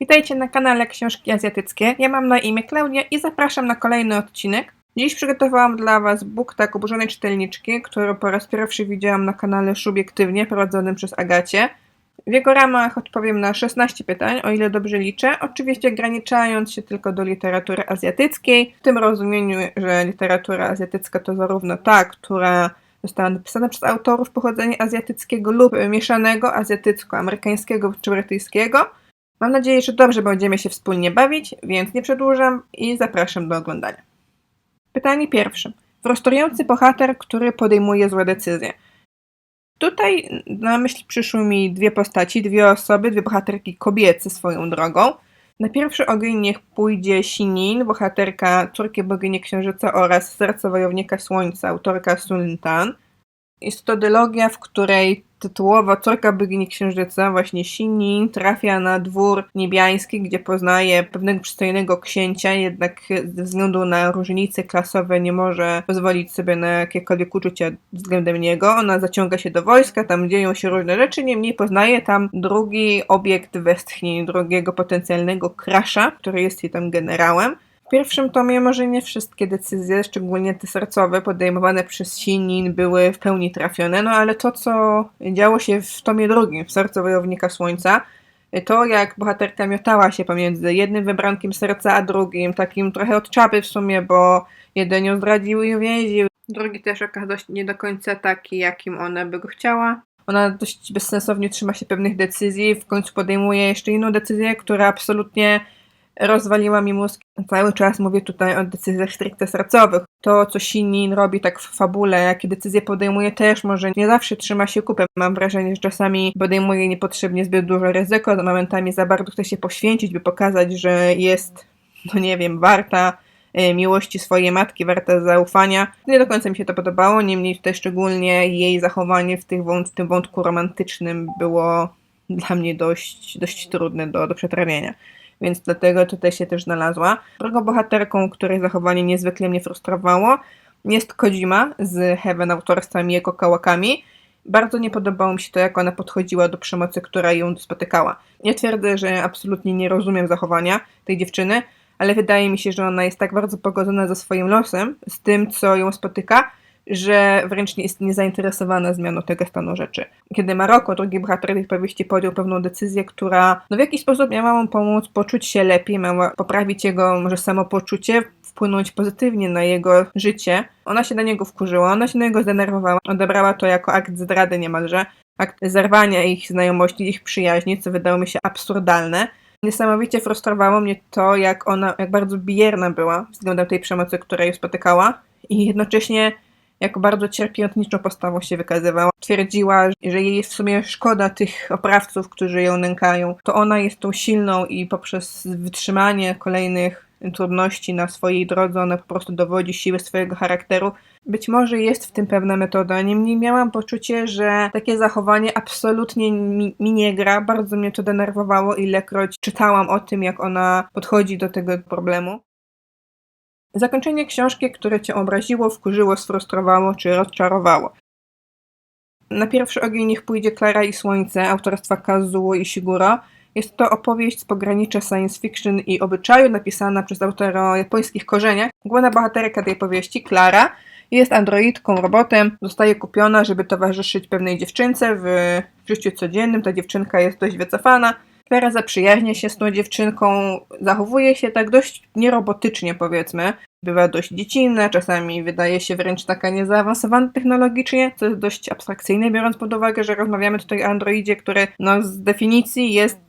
Witajcie na kanale Książki Azjatyckie. Ja mam na imię Klaudia i zapraszam na kolejny odcinek. Dziś przygotowałam dla Was BookTak Oburzonej Czytelniczki, który po raz pierwszy widziałam na kanale Szubiektywnie prowadzonym przez Agacie. W jego ramach odpowiem na 16 pytań, o ile dobrze liczę, oczywiście ograniczając się tylko do literatury azjatyckiej, w tym rozumieniu, że literatura azjatycka to zarówno ta, która została napisana przez autorów pochodzenia azjatyckiego lub mieszanego azjatycko-amerykańskiego czy brytyjskiego. Mam nadzieję, że dobrze będziemy się wspólnie bawić, więc nie przedłużam i zapraszam do oglądania. Pytanie pierwsze. Frustrujący bohater, który podejmuje złe decyzje. Tutaj na myśl przyszły mi dwie postaci, dwie osoby, dwie bohaterki kobiece swoją drogą. Na pierwszy ogień niech pójdzie Sinin, bohaterka córki bogini księżyca oraz serca wojownika słońca, autorka Sun Tan. Jest to dylogia, w której tytułowa córka bogini księżyca, właśnie Sinin, trafia na dwór niebiański, gdzie poznaje pewnego przystojnego księcia, jednak ze względu na różnice klasowe nie może pozwolić sobie na jakiekolwiek uczucia względem niego. Ona zaciąga się do wojska, tam dzieją się różne rzeczy, niemniej poznaje tam drugi obiekt westchnień, drugiego potencjalnego krasza, który jest jej tam generałem. W pierwszym tomie może nie wszystkie decyzje, szczególnie te sercowe, podejmowane przez Sinin były w pełni trafione, no ale to, co działo się w tomie drugim, w Sercu Wojownika Słońca, to jak bohaterka miotała się pomiędzy jednym wybrankiem serca a drugim, takim trochę od czapy w sumie, bo jeden ją zdradził i uwięził, drugi też okazał się nie do końca taki, jakim ona by go chciała. Ona dość bezsensownie trzyma się pewnych decyzji, w końcu podejmuje jeszcze inną decyzję, która absolutnie rozwaliła mi mózg. Cały czas mówię tutaj o decyzjach stricte sercowych. To, co Sinin robi tak w fabule, jakie decyzje podejmuje, też może nie zawsze trzyma się kupy. Mam wrażenie, że czasami podejmuje niepotrzebnie zbyt duże ryzyko, momentami za bardzo chce się poświęcić, by pokazać, że jest, no nie wiem, warta e, miłości swojej matki, warta zaufania. Nie do końca mi się to podobało, niemniej tutaj szczególnie jej zachowanie w, tych w tym wątku romantycznym było dla mnie dość, dość trudne do, do przetrawienia więc dlatego tutaj się też znalazła. Drugą bohaterką, której zachowanie niezwykle mnie frustrowało, jest Kojima z Heaven autorstwa Mieko Kałakami. Bardzo nie podobało mi się to, jak ona podchodziła do przemocy, która ją spotykała. Nie twierdzę, że absolutnie nie rozumiem zachowania tej dziewczyny, ale wydaje mi się, że ona jest tak bardzo pogodzona ze swoim losem, z tym, co ją spotyka, że wręcz nie jest niezainteresowana zmianą tego stanu rzeczy. Kiedy Maroko, drugi bohater tej powieści, podjął pewną decyzję, która no w jakiś sposób miała mu pomóc poczuć się lepiej, miała poprawić jego może samopoczucie, wpłynąć pozytywnie na jego życie, ona się na niego wkurzyła, ona się na niego zdenerwowała, odebrała to jako akt zdrady niemalże, akt zerwania ich znajomości, ich przyjaźni, co wydało mi się absurdalne. Niesamowicie frustrowało mnie to, jak ona, jak bardzo bierna była względem tej przemocy, która ją spotykała i jednocześnie jako bardzo cierpiętniczą postawą się wykazywała. Twierdziła, że jej jest w sumie szkoda tych oprawców, którzy ją nękają. To ona jest tą silną i poprzez wytrzymanie kolejnych trudności na swojej drodze, ona po prostu dowodzi siły swojego charakteru. Być może jest w tym pewna metoda, niemniej miałam poczucie, że takie zachowanie absolutnie mi, mi nie gra. Bardzo mnie to denerwowało, ilekroć czytałam o tym, jak ona podchodzi do tego problemu. Zakończenie książki, które cię obraziło, wkurzyło, sfrustrowało czy rozczarowało. Na pierwszy ogień niech pójdzie Klara i Słońce autorstwa Kazuo i Shiguro. Jest to opowieść z pogranicza science fiction i obyczaju, napisana przez autora o japońskich korzeniach. Główna bohaterka tej powieści, Klara, jest androidką, robotem, zostaje kupiona, żeby towarzyszyć pewnej dziewczynce w życiu codziennym. Ta dziewczynka jest dość wycofana, Klara zaprzyjaźnia się z tą dziewczynką, zachowuje się tak dość nierobotycznie, powiedzmy. Bywa dość dziecinna, czasami wydaje się wręcz taka niezaawansowana technologicznie, co jest dość abstrakcyjne, biorąc pod uwagę, że rozmawiamy tutaj o androidzie, który no, z definicji jest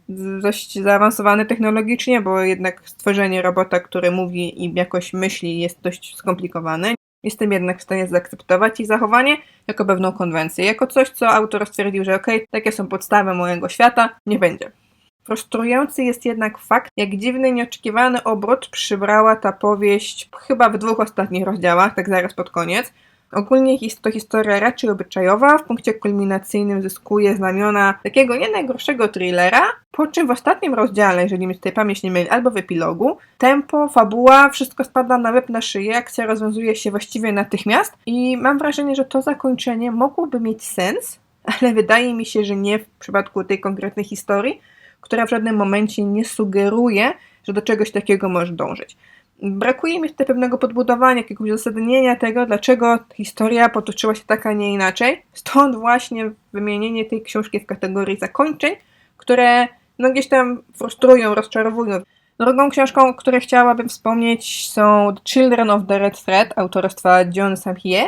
dość zaawansowany technologicznie, bo jednak stworzenie robota, który mówi i jakoś myśli, jest dość skomplikowane. Jestem jednak w stanie zaakceptować ich zachowanie jako pewną konwencję, jako coś, co autor stwierdził, że okej, okay, takie są podstawy mojego świata, nie będzie. Frustrujący jest jednak fakt, jak dziwny, nieoczekiwany obrót przybrała ta powieść chyba w dwóch ostatnich rozdziałach, tak zaraz pod koniec. Ogólnie jest to historia raczej obyczajowa, w punkcie kulminacyjnym zyskuje znamiona takiego nie najgorszego thrillera, po czym w ostatnim rozdziale, jeżeli mi tutaj pamięć nie myli, albo w epilogu, tempo, fabuła, wszystko spada na łeb na szyję, akcja rozwiązuje się właściwie natychmiast i mam wrażenie, że to zakończenie mogłoby mieć sens, ale wydaje mi się, że nie w przypadku tej konkretnej historii, która w żadnym momencie nie sugeruje, że do czegoś takiego możesz dążyć. Brakuje mi tutaj pewnego podbudowania, jakiegoś uzasadnienia tego, dlaczego historia potoczyła się tak, a nie inaczej. Stąd właśnie wymienienie tej książki w kategorii zakończeń, które no gdzieś tam frustrują, rozczarowują. Drugą książką, o której chciałabym wspomnieć są Children of the Red Thread autorstwa John Samhie.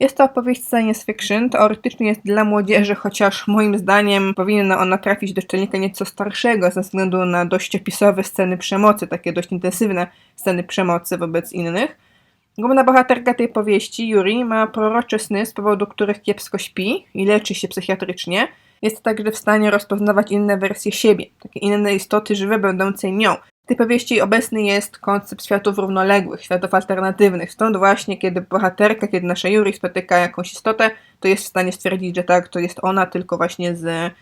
Jest to opowieść science fiction, teoretycznie jest dla młodzieży, chociaż moim zdaniem powinna ona trafić do czytelnika nieco starszego ze względu na dość opisowe sceny przemocy, takie dość intensywne sceny przemocy wobec innych. Główna bohaterka tej powieści, Yuri, ma prorocze sny, z powodu których kiepsko śpi i leczy się psychiatrycznie. Jest także w stanie rozpoznawać inne wersje siebie, takie inne istoty żywe będące nią. Tej powieści obecny jest koncept światów równoległych, światów alternatywnych. Stąd właśnie, kiedy bohaterka, kiedy nasza Yuri spotyka jakąś istotę, to jest w stanie stwierdzić, że tak, to jest ona, tylko właśnie z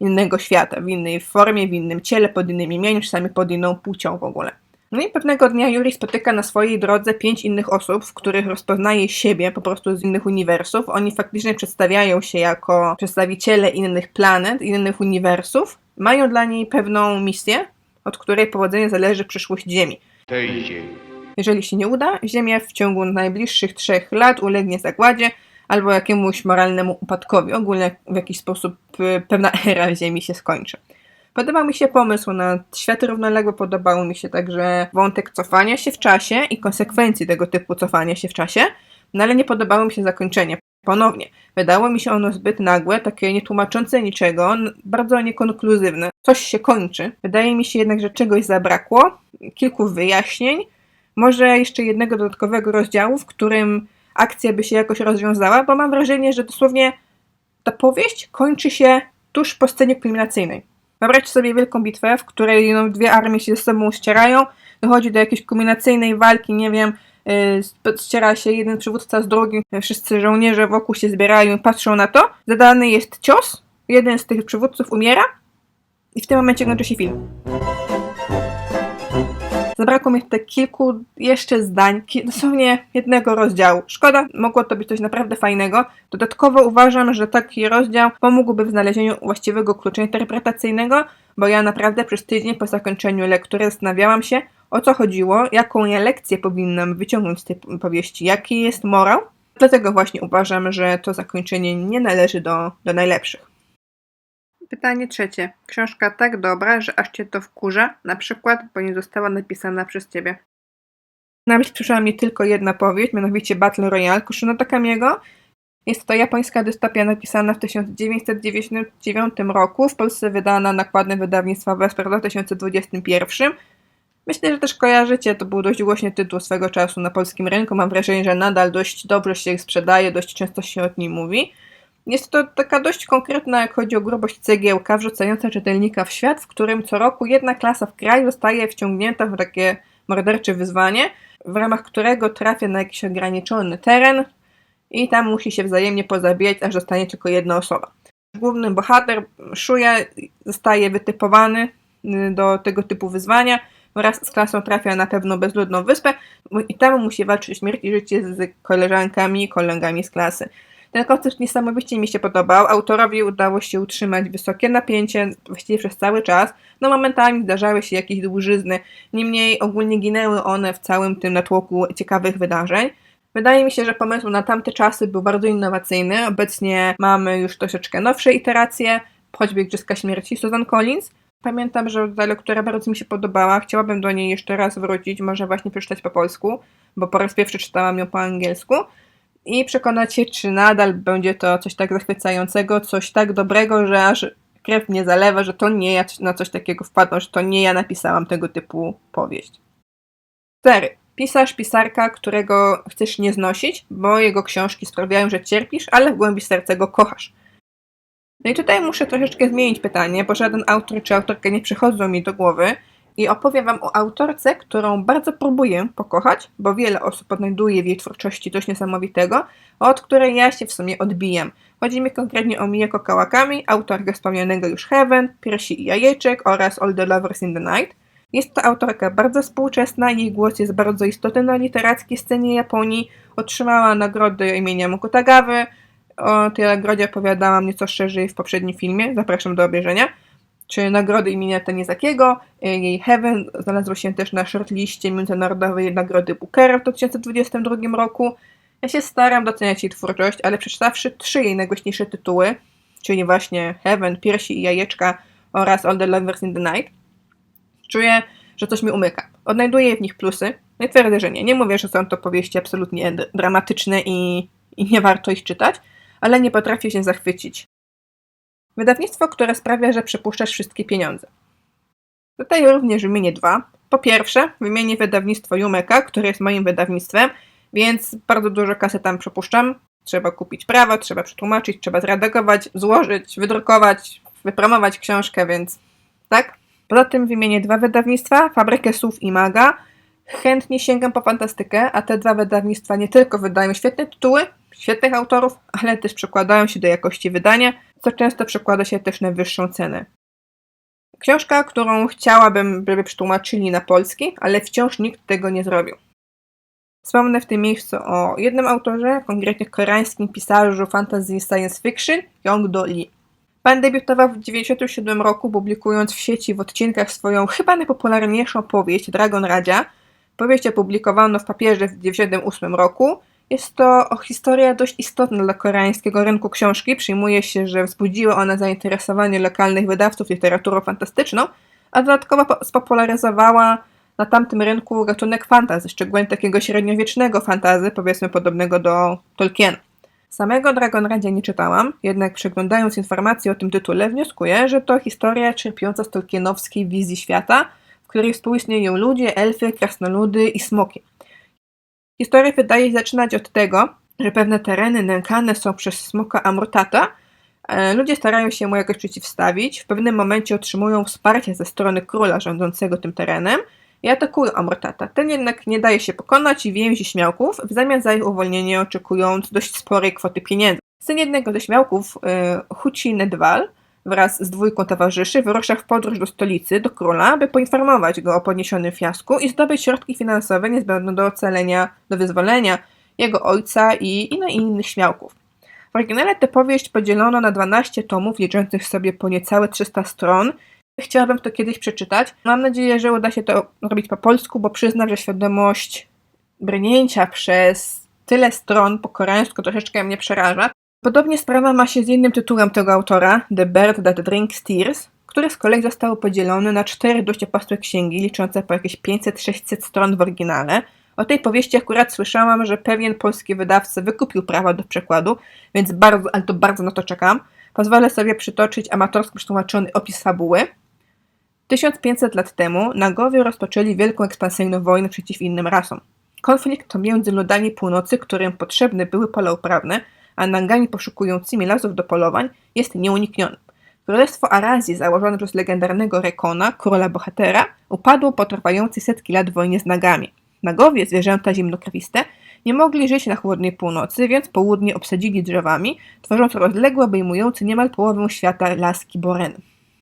innego świata, w innej formie, w innym ciele, pod innym imieniem, czasami pod inną płcią w ogóle. No i pewnego dnia Yuri spotyka na swojej drodze pięć innych osób, w których rozpoznaje siebie po prostu z innych uniwersów. Oni faktycznie przedstawiają się jako przedstawiciele innych planet, innych uniwersów. Mają dla niej pewną misję, od której powodzenia zależy przyszłość Ziemi. tej ziemi. Jeżeli się nie uda, Ziemia w ciągu najbliższych trzech lat ulegnie zagładzie albo jakiemuś moralnemu upadkowi. Ogólnie w jakiś sposób y, pewna era Ziemi się skończy. Podobał mi się pomysł na światy równoległe, podobał mi się także wątek cofania się w czasie i konsekwencji tego typu cofania się w czasie, no ale nie podobało mi się zakończenie. Ponownie, wydało mi się ono zbyt nagłe, takie nietłumaczące niczego, bardzo niekonkluzywne. Coś się kończy. Wydaje mi się jednak, że czegoś zabrakło, kilku wyjaśnień, może jeszcze jednego dodatkowego rozdziału, w którym akcja by się jakoś rozwiązała, bo mam wrażenie, że dosłownie ta powieść kończy się tuż po scenie kulminacyjnej. Wyobraźcie sobie wielką bitwę, w której no, dwie armie się ze sobą ścierają, dochodzi do jakiejś kulminacyjnej walki, nie wiem, ściera się jeden przywódca z drugim, wszyscy żołnierze wokół się zbierają i patrzą na to. Zadany jest cios, jeden z tych przywódców umiera i w tym momencie kończy się film. Zabrakło mi tutaj kilku jeszcze zdań, dosłownie jednego rozdziału. Szkoda, mogło to być coś naprawdę fajnego. Dodatkowo uważam, że taki rozdział pomógłby w znalezieniu właściwego klucza interpretacyjnego, bo ja naprawdę przez tydzień po zakończeniu lektury zastanawiałam się, o co chodziło, jaką ja lekcję powinnam wyciągnąć z tej powieści, jaki jest morał. Dlatego właśnie uważam, że to zakończenie nie należy do, do najlepszych. Pytanie trzecie. Książka tak dobra, że aż cię to wkurza, na przykład, bo nie została napisana przez ciebie. Na myśl przyszła mi tylko jedna powieść, mianowicie Battle Royale Kushino Takamiego. Jest to japońska dystopia napisana w 1999 roku, w Polsce wydana nakładem wydawnictwa Vesper w 2021. Myślę, że też kojarzycie, to był dość głośny tytuł swego czasu na polskim rynku. Mam wrażenie, że nadal dość dobrze się sprzedaje, dość często się o nim mówi. Jest to taka dość konkretna, jak chodzi o grubość cegiełka, wrzucająca czytelnika w świat, w którym co roku jedna klasa w kraju zostaje wciągnięta w takie mordercze wyzwanie, w ramach którego trafia na jakiś ograniczony teren i tam musi się wzajemnie pozabijać, aż zostanie tylko jedna osoba. Główny bohater, Shuya, zostaje wytypowany y, do tego typu wyzwania, wraz z klasą trafia na pewną bezludną wyspę i tam musi walczyć o śmierć i życie z koleżankami i kolegami z klasy. Ten koncept niesamowicie mi się podobał. Autorowi udało się utrzymać wysokie napięcie właściwie przez cały czas. No momentami zdarzały się jakieś dłużyzny, niemniej ogólnie ginęły one w całym tym natłoku ciekawych wydarzeń. Wydaje mi się, że pomysł na tamte czasy był bardzo innowacyjny. Obecnie mamy już troszeczkę nowsze iteracje, choćby Igrzyska Śmierci Susan Collins. Pamiętam, że ta lektura bardzo mi się podobała. Chciałabym do niej jeszcze raz wrócić, może właśnie przeczytać po polsku, bo po raz pierwszy czytałam ją po angielsku i przekonać się, czy nadal będzie to coś tak zachwycającego, coś tak dobrego, że aż krew mnie zalewa, że to nie ja na coś takiego wpadłam, że to nie ja napisałam tego typu powieść. 4. Pisarz, pisarka, którego chcesz nie znosić, bo jego książki sprawiają, że cierpisz, ale w głębi serca go kochasz. No i tutaj muszę troszeczkę zmienić pytanie, bo żaden autor czy autorka nie przychodzą mi do głowy i opowiem Wam o autorce, którą bardzo próbuję pokochać, bo wiele osób odnajduje w jej twórczości coś niesamowitego, od której ja się w sumie odbijam. Chodzi mi konkretnie o Miyako Kawakami, autorkę wspomnianego już Heaven, Piersi i Jajeczek oraz All the Lovers in the Night. Jest to autorka bardzo współczesna, jej głos jest bardzo istotny na literackiej scenie Japonii. Otrzymała nagrody imienia Mukutagawy. O tej nagrodzie opowiadałam nieco szerzej w poprzednim filmie, zapraszam do obejrzenia. czy nagrody imienia Tanizakiego. Jej Heaven znalazło się też na shortliście Międzynarodowej Nagrody Bookera w 2022 roku. Ja się staram doceniać jej twórczość, ale przeczytawszy trzy jej najgłośniejsze tytuły, czyli właśnie Heaven, Piersi i Jajeczka oraz All the Lovers in the Night, czuję, że coś mi umyka. Odnajduję w nich plusy. Nie twierdzę, że nie. Nie mówię, że są to powieści absolutnie dramatyczne i, i nie warto ich czytać, ale nie potrafię się zachwycić. Wydawnictwo, które sprawia, że przepuszczasz wszystkie pieniądze. Tutaj również wymienię dwa. Po pierwsze, wymienię wydawnictwo Jumeka, które jest moim wydawnictwem, więc bardzo dużo kasy tam przepuszczam. Trzeba kupić prawo, trzeba przetłumaczyć, trzeba zredagować, złożyć, wydrukować, wypromować książkę, więc tak. Poza tym wymienię dwa wydawnictwa, Fabrykę Słów i Maga. Chętnie sięgam po fantastykę, a te dwa wydawnictwa nie tylko wydają świetne tytuły, świetnych autorów, ale też przekładają się do jakości wydania, co często przekłada się też na wyższą cenę. Książka, którą chciałabym, żeby przetłumaczyli na polski, ale wciąż nikt tego nie zrobił. Wspomnę w tym miejscu o jednym autorze, konkretnie koreańskim pisarzu fantasy science fiction, Yong-do Lee. Pan debiutował w 1997 roku, publikując w sieci w odcinkach swoją chyba najpopularniejszą powieść Dragon Radzia. Powieść opublikowano w papierze w 1998 roku. Jest to historia dość istotna dla koreańskiego rynku książki. Przyjmuje się, że wzbudziła ona zainteresowanie lokalnych wydawców literaturą fantastyczną, a dodatkowo spopularyzowała na tamtym rynku gatunek fantazy, szczególnie takiego średniowiecznego fantazy, powiedzmy podobnego do Tolkiena. Samego Dragon Radia nie czytałam, jednak przeglądając informacje o tym tytule wnioskuję, że to historia czerpiąca z tolkienowskiej wizji świata, w której współistnieją ludzie, elfy, krasnoludy i smoki. Historia wydaje się zaczynać od tego, że pewne tereny nękane są przez smoka Amurtata, e, Ludzie starają się mu jakoś przeciwstawić, w pewnym momencie otrzymują wsparcie ze strony króla rządzącego tym terenem i atakują Amortata. Ten jednak nie daje się pokonać i więzi śmiałków, w zamian za ich uwolnienie oczekując dość sporej kwoty pieniędzy. Syn jednego ze śmiałków, yy, Huci Nedwal, wraz z dwójką towarzyszy wyrusza w podróż do stolicy, do króla, by poinformować go o podniesionym fiasku i zdobyć środki finansowe niezbędne do ocalenia, do wyzwolenia jego ojca i, i, innych śmiałków. W oryginale tę powieść podzielono na 12 tomów, liczących sobie po niecałe 300 stron Chciałabym to kiedyś przeczytać. Mam nadzieję, że uda się to robić po polsku, bo przyznam, że świadomość brnięcia przez tyle stron po koreańsku troszeczkę mnie przeraża. Podobnie sprawa ma się z innym tytułem tego autora, The Bird That Drinks Tears, który z kolei został podzielony na cztery dość opasłe księgi, liczące po jakieś 500-600 stron w oryginale. O tej powieści akurat słyszałam, że pewien polski wydawca wykupił prawa do przekładu, więc bardzo, ale to bardzo na to czekam. Pozwolę sobie przytoczyć amatorsko przetłumaczony opis fabuły. 1500 lat temu Nagowie rozpoczęli wielką ekspansyjną wojnę przeciw innym rasom. Konflikt to między ludami północy, którym potrzebne były pola uprawne, a Nangami poszukującymi lasów do polowań jest nieunikniony. Królestwo Arazji, założone przez legendarnego Rekona, króla bohatera, upadło po trwającej setki lat wojnie z Nagami. Nagowie, zwierzęta zimnokrwiste, nie mogli żyć na chłodnej północy, więc południe obsadzili drzewami, tworząc rozległe, obejmujące niemal połowę świata laski Boren.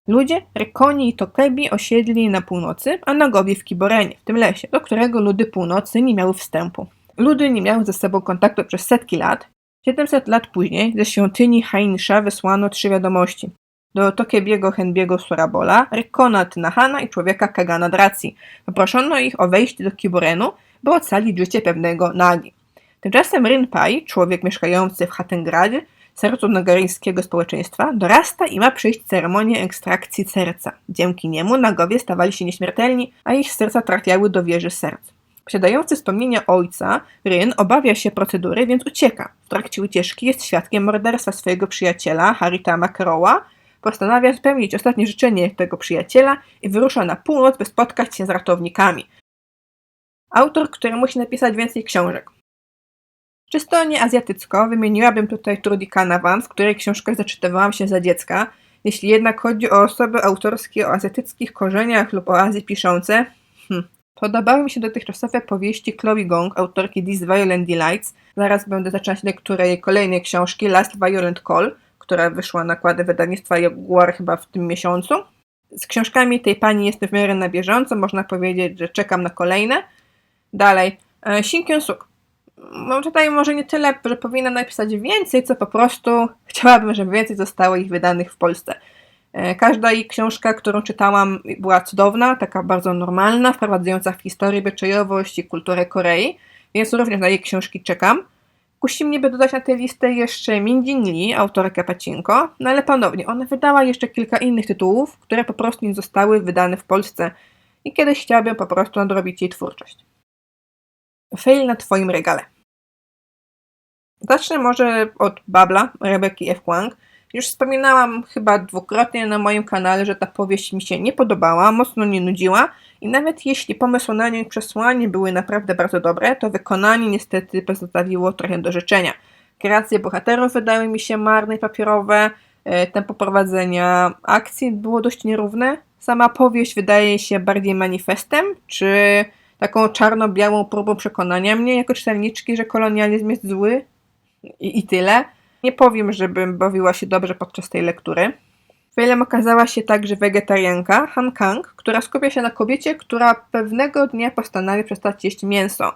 Ludzie, Rekoni i Tokebi osiedli na północy, a Nagowie w Kiborenie, w tym lesie, do którego ludy północy nie miały wstępu. Ludy nie miały ze sobą kontaktu przez setki lat. 700 lat później ze świątyni Hainsha wysłano trzy wiadomości. Do Tokebiego Henbiego Surabola, Rekona Tnahana i człowieka Kagana Draci. Poproszono ich o wejście do Kiborenu, by ocalić życie pewnego Nagi. Tymczasem Rinpai, człowiek mieszkający w Hatengradzie, sercu nagaryjskiego społeczeństwa, dorasta i ma przyjść ceremonię ekstrakcji serca. Dzięki niemu nagowie stawali się nieśmiertelni, a ich serca trafiały do wieży serc. Posiadający wspomnienia ojca, Ryn obawia się procedury, więc ucieka. W trakcie ucieczki jest świadkiem morderstwa swojego przyjaciela, Harita Makaroła, postanawia spełnić ostatnie życzenie tego przyjaciela i wyrusza na północ, by spotkać się z ratownikami. Autor, który musi napisać więcej książek. Czysto nieazjatycko wymieniłabym tutaj Trudy Canavan, w której książkach zaczytywałam się za dziecka. Jeśli jednak chodzi o osoby autorskie o azjatyckich korzeniach lub o Azji piszące, hmm. Podobały mi się dotychczasowe powieści Chloe Gong, autorki These Violent Delights. Zaraz będę zaczynać lekturę jej kolejnej książki, Last Violent Call, która wyszła na nakłady wydawnictwa Jaguar chyba w tym miesiącu. Z książkami tej pani jestem w miarę na bieżąco, można powiedzieć, że czekam na kolejne. Dalej, e, Shin Kyung-suk no tutaj może nie tyle, że powinna napisać więcej, co po prostu chciałabym, żeby więcej zostało ich wydanych w Polsce. E, Każda jej książka, którą czytałam, była cudowna, taka bardzo normalna, wprowadzająca w historię, obyczajowość i kulturę Korei, więc również na jej książki czekam. Kusi mnie, by dodać na tę listę jeszcze Minjin Lee, autorkę Pacinko, no ale ponownie, ona wydała jeszcze kilka innych tytułów, które po prostu nie zostały wydane w Polsce i kiedyś chciałabym po prostu nadrobić jej twórczość. Fail na twoim regale. Zacznę może od Babla Rebeki F. Kwang. Już wspominałam chyba dwukrotnie na moim kanale, że ta powieść mi się nie podobała, mocno nie nudziła i nawet jeśli pomysł na nią i przesłanie były naprawdę bardzo dobre, to wykonanie niestety pozostawiło trochę do życzenia. Kreacje bohaterów wydały mi się marne i papierowe, e, tempo prowadzenia akcji było dość nierówne. Sama powieść wydaje się bardziej manifestem, czy taką czarno-białą próbą przekonania mnie jako czytelniczki, że kolonializm jest zły i, i tyle. Nie powiem, żebym bawiła się dobrze podczas tej lektury. Failem okazała się także wegetarianka Han Kang, która skupia się na kobiecie, która pewnego dnia postanawia przestać jeść mięso.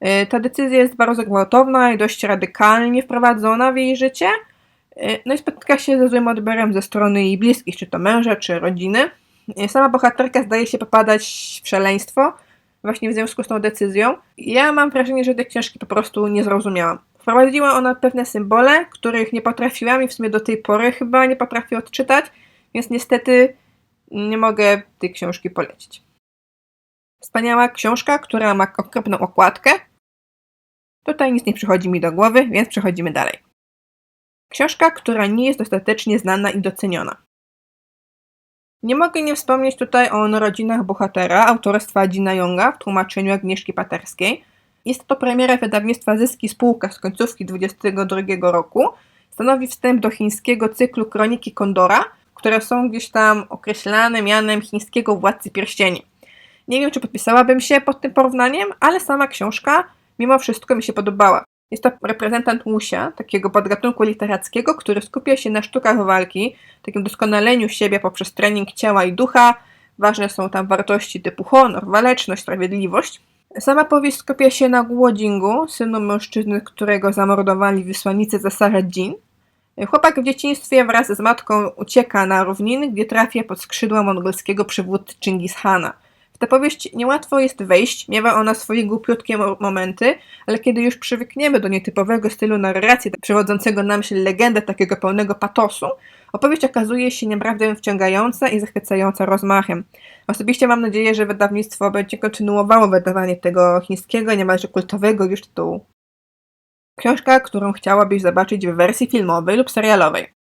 Yy, Ta decyzja jest bardzo gwałtowna i dość radykalnie wprowadzona w jej życie. Yy, No i spotyka się ze złym odbiorem ze strony jej bliskich, czy to męża, czy rodziny. Yy, Sama bohaterka zdaje się popadać w szaleństwo właśnie w związku z tą decyzją. Ja mam wrażenie, że tej książki po prostu nie zrozumiałam. Wprowadziła ona pewne symbole, których nie potrafiłam i w sumie do tej pory chyba nie potrafię odczytać, więc niestety nie mogę tej książki polecić. Wspaniała książka, która ma okropną okładkę. Tutaj nic nie przychodzi mi do głowy, więc przechodzimy dalej. Książka, która nie jest dostatecznie znana i doceniona. Nie mogę nie wspomnieć tutaj o narodzinach bohatera autorstwa Gina Younga w tłumaczeniu Agnieszki Paterskiej. Jest to premiera wydawnictwa Zyski Spółka z końcówki 2022 roku. Stanowi wstęp do chińskiego cyklu Kroniki Kondora, które są gdzieś tam określane mianem chińskiego władcy pierścieni. Nie wiem, czy podpisałabym się pod tym porównaniem, ale sama książka mimo wszystko mi się podobała. Jest to reprezentant Łusia, takiego podgatunku literackiego, który skupia się na sztukach walki, takim doskonaleniu siebie poprzez trening ciała i ducha. Ważne są tam wartości typu honor, waleczność, sprawiedliwość. Sama powieść skupia się na Głodzingu, synu mężczyzny, którego zamordowali wysłannicy cesarza Jin. Chłopak w dzieciństwie wraz z matką ucieka na równiny, gdzie trafia pod skrzydła mongolskiego przywódcy Chingis Hana. W tę powieść niełatwo jest wejść, miewa ona swoje głupiutkie mo- momenty, ale kiedy już przywykniemy do nietypowego stylu narracji, przewodzącego na myśl legendę takiego pełnego patosu, opowieść okazuje się naprawdę wciągająca i zachwycająca rozmachem. Osobiście mam nadzieję, że wydawnictwo będzie kontynuowało wydawanie tego chińskiego, niemalże kultowego już tytułu. Książka, którą chciałabyś zobaczyć w wersji filmowej lub serialowej.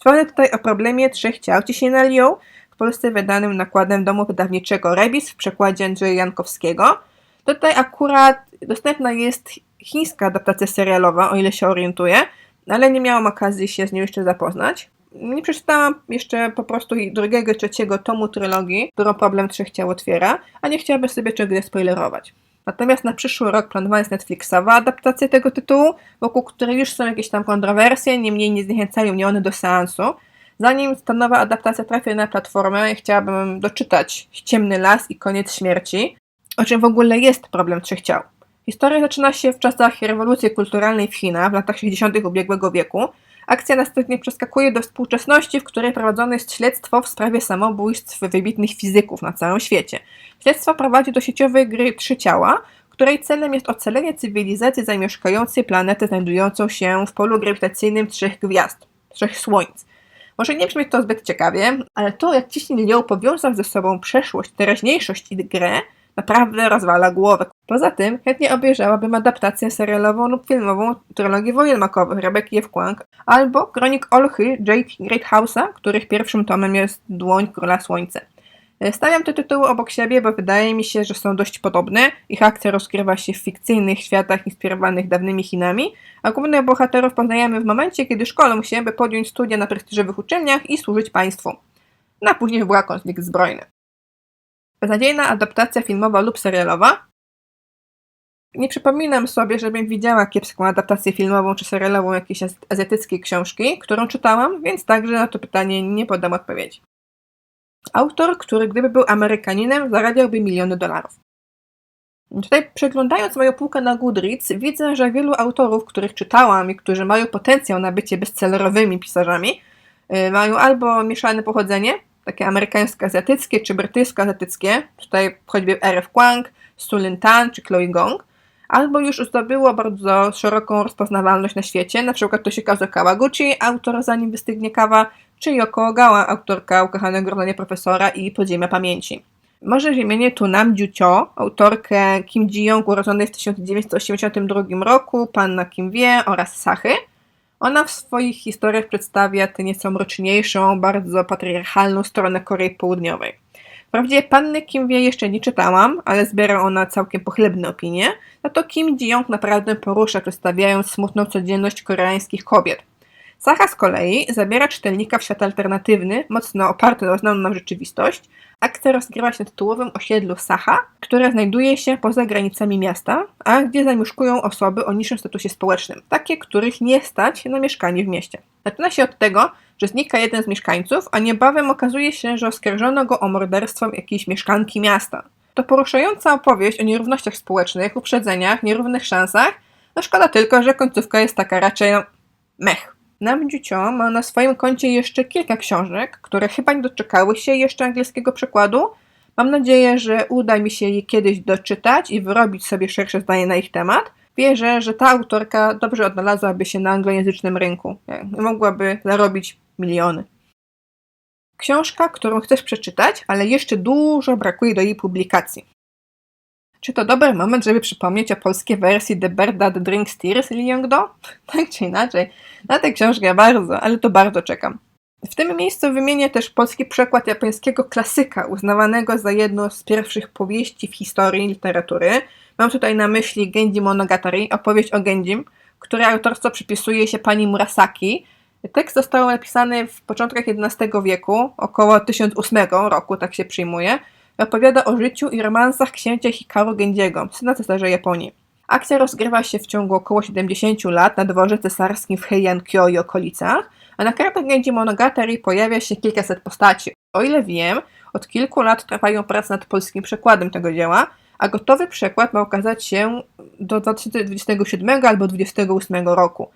Wspomnę tutaj o problemie trzech ciał ci się naliją, w Polsce wydanym nakładem domu wydawniczego Rebis w przekładzie Andrzeja Jankowskiego. Tutaj akurat dostępna jest chińska adaptacja serialowa, o ile się orientuję, ale nie miałam okazji się z nią jeszcze zapoznać. Nie przeczytałam jeszcze po prostu drugiego, trzeciego tomu trylogii, którą problem trzech ciał otwiera, a nie chciałabym sobie czegoś spoilerować. Natomiast na przyszły rok planowana jest Netflixowa adaptacja tego tytułu, wokół której już są jakieś tam kontrowersje, niemniej nie zniechęcają mnie one do seansu. Zanim ta nowa adaptacja trafi na platformę, chciałabym doczytać Ciemny Las i Koniec Śmierci, o czym w ogóle jest problem trzech ciał. Historia zaczyna się w czasach rewolucji kulturalnej w Chinach w latach 60. ubiegłego wieku. Akcja następnie przeskakuje do współczesności, w której prowadzone jest śledztwo w sprawie samobójstw wybitnych fizyków na całym świecie. Śledztwo prowadzi do sieciowej gry Trzy Ciała, której celem jest ocalenie cywilizacji zamieszkającej planetę znajdującą się w polu grawitacyjnym trzech gwiazd, trzech słońc. Może nie brzmi to zbyt ciekawie, ale to, jak ciśnie Liu powiązał ze sobą przeszłość, teraźniejszość i grę, naprawdę rozwala głowę. Poza tym chętnie obejrzałabym adaptację serialową lub filmową trylogii wojen makowych Rebeki F. Kwang albo kronik Olchy J.P. Greathouse'a, których pierwszym tomem jest Dłoń Króla Słońca. Stawiam te tytuły obok siebie, bo wydaje mi się, że są dość podobne. Ich akcja rozgrywa się w fikcyjnych światach inspirowanych dawnymi Chinami, a głównych bohaterów poznajemy w momencie, kiedy szkolą się, by podjąć studia na prestiżowych uczelniach i służyć państwu. No a później wywoła konflikt zbrojny. Beznadziejna adaptacja filmowa lub serialowa? Nie przypominam sobie, żebym widziała kiepską adaptację filmową czy serialową jakiejś azjatyckiej książki, którą czytałam, więc także na to pytanie nie podam odpowiedzi. Autor, który gdyby był Amerykaninem, zarabiałby miliony dolarów. Tutaj przeglądając moją półkę na Goodreads, widzę, że wielu autorów, których czytałam i którzy mają potencjał na bycie bestsellerowymi pisarzami, y, mają albo mieszane pochodzenie, takie amerykańsko-azjatyckie czy brytyjsko-azjatyckie, tutaj choćby R.F. Kwang, Sulin Tan czy Chloe Gong, albo już zdobyło bardzo szeroką rozpoznawalność na świecie, na przykład Toshikazu Kawaguchi, autor Zanim wystygnie kawa, czy Yoko Ogawa, autorka ukochanego Gronie Profesora i Podziemia Pamięci. Może wymienię tu Nam Ju autorkę Kim Ji-young urodzonej w 1982 roku, Panna Kim Wie oraz Sachy. Ona w swoich historiach przedstawia tę nieco mroczniejszą, bardzo patriarchalną stronę Korei Południowej. Wprawdzie Panny Kim Wie jeszcze nie czytałam, ale zbiera ona całkiem pochlebne opinie, no to Kim Ji-young naprawdę porusza, przedstawiając smutną codzienność koreańskich kobiet. Sacha z kolei zabiera czytelnika w świat alternatywny, mocno oparty o znaną nam rzeczywistość. Akcja rozgrywa się na tytułowym osiedlu Sacha, które znajduje się poza granicami miasta, a gdzie zamieszkują osoby o niższym statusie społecznym, takie, których nie stać na mieszkanie w mieście. Zaczyna się od tego, że znika jeden z mieszkańców, a niebawem okazuje się, że oskarżono go o morderstwo jakiejś mieszkanki miasta. To poruszająca opowieść o nierównościach społecznych, uprzedzeniach, nierównych szansach, no szkoda tylko, że końcówka jest taka raczej no, mech. Nam Dziucio ma na swoim koncie jeszcze kilka książek, które chyba nie doczekały się jeszcze angielskiego przekładu. Mam nadzieję, że uda mi się je kiedyś doczytać i wyrobić sobie szersze zdanie na ich temat. Wierzę, że ta autorka dobrze odnalazłaby się na anglojęzycznym rynku. Mogłaby zarobić miliony. Książka, którą chcesz przeczytać, ale jeszcze dużo brakuje do jej publikacji. Czy to dobry moment, żeby przypomnieć o polskiej wersji The Bird That Drinks Tears Lee Young-do? Tak czy inaczej, na tę książkę bardzo, ale to bardzo czekam. W tym miejscu wymienię też polski przekład japońskiego klasyka, uznawanego za jedną z pierwszych powieści w historii literatury. Mam tutaj na myśli Genji Monogatari, opowieść o Genjim, której autorstwo przypisuje się pani Murasaki. Tekst został napisany w początkach XI wieku, około 1008 roku, tak się przyjmuje, Opowiada o życiu i romansach księcia Hikaru Gendziego, syna cesarza Japonii. Akcja rozgrywa się w ciągu około 70 lat na dworze cesarskim w Heian-kyo i okolicach, a na kartach Genji Monogatari pojawia się kilkaset postaci. O ile wiem, od kilku lat trwają prace nad polskim przekładem tego dzieła, a gotowy przekład ma ukazać się do 2027 albo 2028 roku.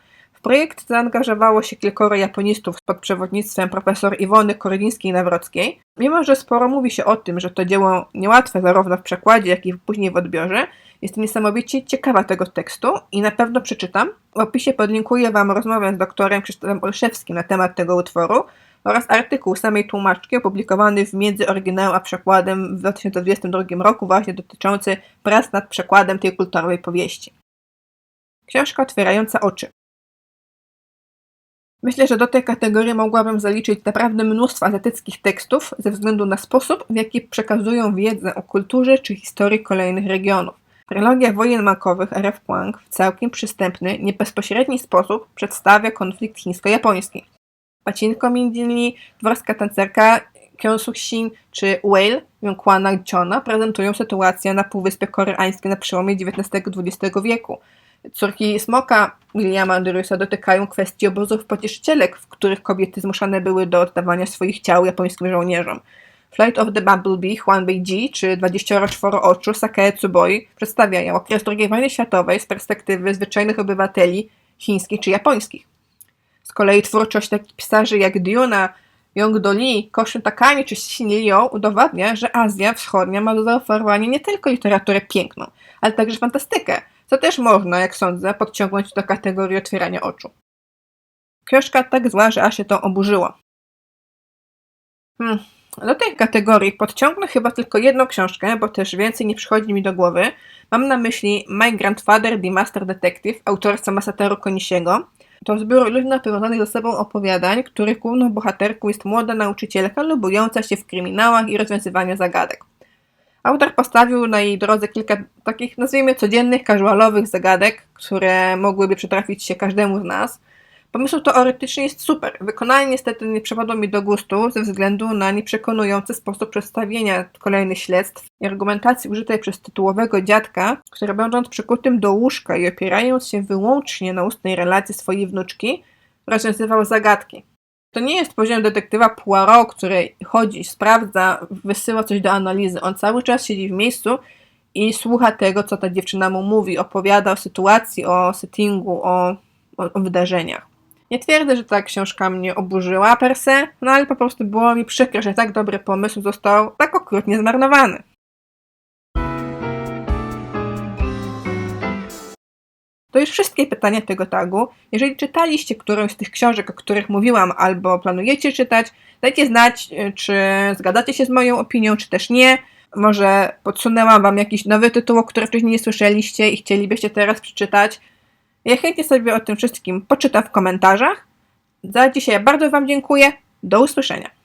Projekt zaangażowało się kilkoro japonistów pod przewodnictwem profesor Iwony Korylińskiej-Nawrockiej. Mimo, że sporo mówi się o tym, że to dzieło niełatwe zarówno w przekładzie, jak i później w odbiorze, jest niesamowicie ciekawa tego tekstu i na pewno przeczytam. W opisie podlinkuję Wam rozmowę z doktorem Krzysztofem Olszewskim na temat tego utworu oraz artykuł samej tłumaczki opublikowany w między oryginałem a przekładem w 2022 roku właśnie dotyczący prac nad przekładem tej kulturowej powieści. Książka otwierająca oczy. Myślę, że do tej kategorii mogłabym zaliczyć naprawdę mnóstwo azjatyckich tekstów ze względu na sposób, w jaki przekazują wiedzę o kulturze czy historii kolejnych regionów. Trylogia wojen makowych R.F. Kuang w całkiem przystępny, niebezpośredni sposób przedstawia konflikt chińsko-japoński. Pacinko m.in. dworska tancerka Kyung-suk-shin czy Whale Yongkwana Chona prezentują sytuację na Półwyspie Koreańskim na przełomie XIX-XX wieku, Córki Smoka Williama Andrewsa dotykają kwestii obozów pocieszycielek, w których kobiety zmuszane były do oddawania swoich ciał japońskim żołnierzom. Flight of the Bumblebee Juan Beiji czy 24 oczu Sakae Tsuboi przedstawiają okres II wojny światowej z perspektywy zwyczajnych obywateli chińskich czy japońskich. Z kolei twórczość takich pisarzy jak Diuna, Yong Do Lee, Koshun Takami czy Xin Liu udowadnia, że Azja Wschodnia ma do zaoferowania nie tylko literaturę piękną, ale także fantastykę – co też można, jak sądzę, podciągnąć do kategorii otwierania oczu. Książka tak zła, że aż się to oburzyło. Hmm. Do tej kategorii podciągnę chyba tylko jedną książkę, bo też więcej nie przychodzi mi do głowy. Mam na myśli My Grandfather, The Master Detective autorstwa Masateru Konisiego. To zbiór luźno powiązanych ze sobą opowiadań, których główną bohaterką jest młoda nauczycielka lubująca się w kryminałach i rozwiązywaniu zagadek. Autor postawił na jej drodze kilka takich, nazwijmy, codziennych, casualowych zagadek, które mogłyby przytrafić się każdemu z nas. Pomysł teoretycznie jest super. Wykonanie niestety nie przypadło mi do gustu ze względu na nieprzekonujący sposób przedstawienia kolejnych śledztw i argumentacji użytej przez tytułowego dziadka, który będąc przykutym do łóżka i opierając się wyłącznie na ustnej relacji swojej wnuczki, rozwiązywał zagadki. To nie jest poziom detektywa Poirot, który chodzi, sprawdza, wysyła coś do analizy. On cały czas siedzi w miejscu i słucha tego, co ta dziewczyna mu mówi, opowiada o sytuacji, o settingu, o, o, o wydarzeniach. Nie twierdzę, że ta książka mnie oburzyła per se, no ale po prostu było mi przykro, że tak dobry pomysł został tak okrutnie zmarnowany. To już wszystkie pytania tego tagu. Jeżeli czytaliście którąś z tych książek, o których mówiłam, albo planujecie czytać, dajcie znać, y, czy zgadzacie się z moją opinią, czy też nie. Może podsunęłam wam jakiś nowy tytuł, o którym wcześniej nie słyszeliście i chcielibyście teraz przeczytać. Ja chętnie sobie o tym wszystkim poczytam w komentarzach. Za dzisiaj bardzo wam dziękuję. Do usłyszenia.